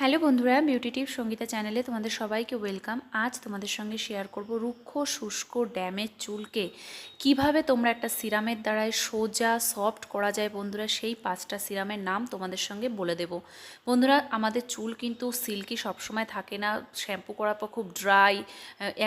Hello বন্ধুরা beauty টিপ সঙ্গীতা চ্যানেলে তোমাদের সবাইকে ওয়েলকাম। আজ তোমাদের সঙ্গে শেয়ার করব রুক্ষ শুষ্ক ড্যামেজ চুলকে। কীভাবে তোমরা একটা সিরামের দ্বারায় সোজা সফট করা যায় বন্ধুরা, সেই পাঁচটা সিরামের নাম তোমাদের সঙ্গে বলে দেব। বন্ধুরা, আমাদের চুল কিন্তু সিল্কি সবসময় থাকে না শ্যাম্পু করার পর খুব ড্রাই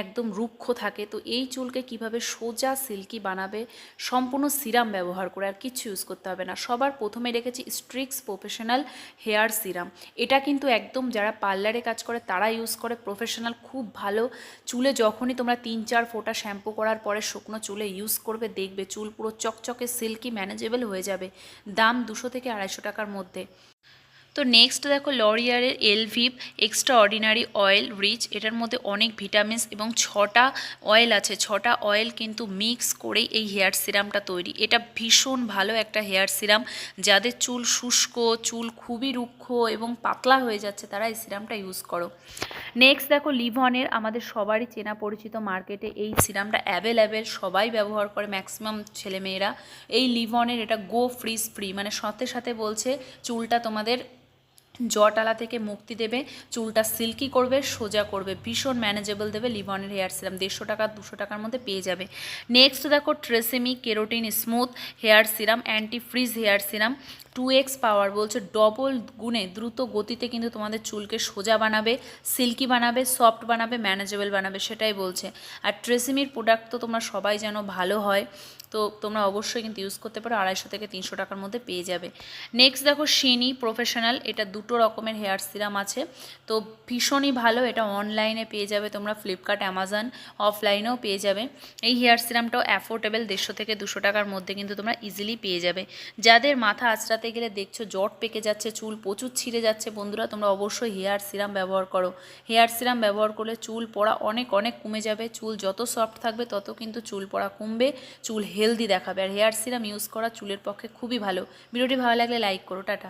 একদম রুক্ষ থাকে। তো এই চুলকে কীভাবে সোজা সিল্কি বানাবে, সম্পূর্ণ সিরাম ব্যবহার করে আর কিছু ইউজ করতে হবে না। সবার প্রথমে রেখেছি স্ট্রিক্স প্রফেশনাল হেয়ার সিরাম এটা কিন্তু একদম যারা পার্লারে কাজ করে, তারা ইউজ করে প্রফেশনাল খুব ভালো। চুলে যখনই তোমরা তিন চার ফোঁটা শ্যাম্পু করার পরে শুকনো চুলে ইউজ করবে, দেখবে চুল পুরো চকচকে সিল্কি ম্যানেজেবল হয়ে যাবে। দাম দুশো থেকে আড়াইশো টাকার মধ্যে। তো নেক্সট দেখো লরিয়ারের Elvive extraordinary oil rich এটার মধ্যে অনেক ভিটামিনস এবং ছটা অয়েল আছে। ছটা অয়েল কিন্তু মিক্স করেই এই হেয়ার সিরামটা তৈরি। এটা ভীষণ ভালো একটা হেয়ার সিরাম যাদের চুল শুষ্ক, চুল খুবই রুক্ষ এবং পাতলা হয়ে যাচ্ছে, তারা এই সিরামটা ইউজ করো। নেক্সট দেখো লিভনের আমাদের সবারই চেনা পরিচিত মার্কেটে এই সিরামটা অ্যাভেলেবেল সবাই ব্যবহার করে ম্যাক্সিমাম ছেলেমেয়েরা। এই লিভনের এটা গো ফ্রিজ ফ্রি মানে সাথে সাথে বলছে চুলটা তোমাদের জটালা থেকে মুক্তি দেবে, চুলটা সিল্কি করবে, সোজা করবে, ভীষণ ম্যানেজেবল দেবে লিভনের হেয়ার সিরাম দেড়শো টাকা, দুশো টাকার মধ্যে পেয়ে যাবে। নেক্সট দেখো Tresemme keratin smooth hair serum anti frizz hair serum two X power বলছে ডবল গুণে দ্রুত গতিতে কিন্তু তোমাদের চুলকে সোজা বানাবে সিল্কি বানাবে সফট বানাবে ম্যানেজেবল বানাবে, সেটাই বলছে। আর ট্রেসিমির প্রোডাক্ট তো তোমরা সবাই যেন ভালো হয়, তো তোমরা অবশ্যই কিন্তু ইউজ করতে পারো, আড়াইশো থেকে তিনশো টাকার মধ্যে পেয়ে যাবে। নেক্সট দেখো শিনি প্রফেশনাল এটা দুটো রকমের হেয়ার সিরাম আছে, তো ভীষণই ভালো, এটা অনলাইনে পেয়ে যাবে তোমরা ফ্লিপকার্ট অ্যামাজন অফলাইনেও পেয়ে যাবে। এই হেয়ার সিরামটাও অ্যাফোর্ডেবল দেড়শো থেকে দুশো টাকার মধ্যে কিন্তু তোমরা ইজিলি পেয়ে যাবে। যাদের মাথা আঁচড়াতে গেলে দেখছ জট পেকে যাচ্ছে, চুল প্রচুর ছিঁড়ে যাচ্ছে। বন্ধুরা, তোমরা অবশ্যই হেয়ার সিরাম ব্যবহার করো। হেয়ার সিরাম ব্যবহার করলে চুল পড়া অনেক অনেক কমে যাবে। চুল যত সফট থাকবে, তত কিন্তু চুল পড়া কমবে, চুল হেলদি দেখাবে। আর হেয়ার সিরাম ইউজ করা চুলের পক্ষে খুবই ভালো। ভিডিওটি ভালো লাগলে লাইক করো। টাটা।